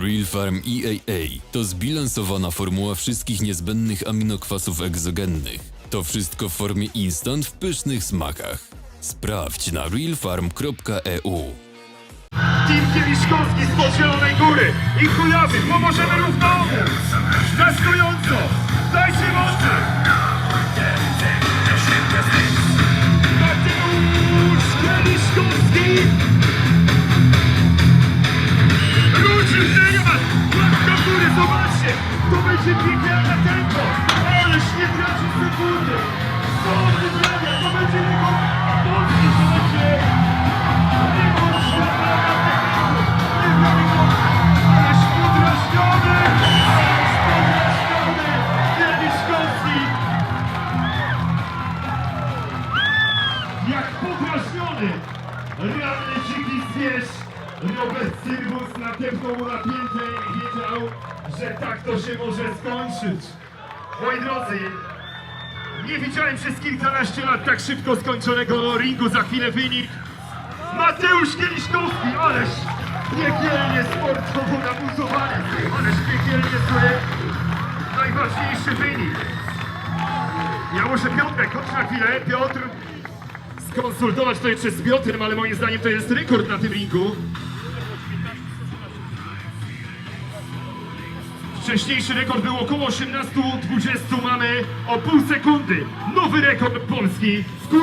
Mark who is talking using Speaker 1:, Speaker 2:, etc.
Speaker 1: Real Farm EAA to zbilansowana formuła wszystkich niezbędnych aminokwasów egzogennych. To wszystko w formie instant w pysznych smakach. Sprawdź na realfarm.eu.
Speaker 2: Team Kieliszkowski z Podzielonej Góry i Kujawy pomożemy równomu! Testująco! To będzie piekielne tempo! Ależ nie traci sekundy! Co on wyprawia? To będzie rekord Polski! To będzie rekord świata! Ależ podrażniony! Ależ podrażniony! Jak podrażniony! Realny dziki zwierz! Robert Sylwus natepnął mu napięte i wiedział, że tak to się może skończyć. Moi drodzy, nie widziałem przez kilkanaście lat tak szybko skończonego ringu. Za chwilę wynik. Mateusz Kieliszkowski, ależ piekielnie sportowo nabuzowany, ależ piekielnie zły. Najważniejszy wynik. Ja muszę Piotrek, chodź na chwilę. Piotr, skonsultować to jeszcze z Piotrem, ale moim zdaniem to jest rekord na tym ringu. Wcześniejszy rekord był około 18-20, mamy o pół sekundy. Nowy rekord Polski.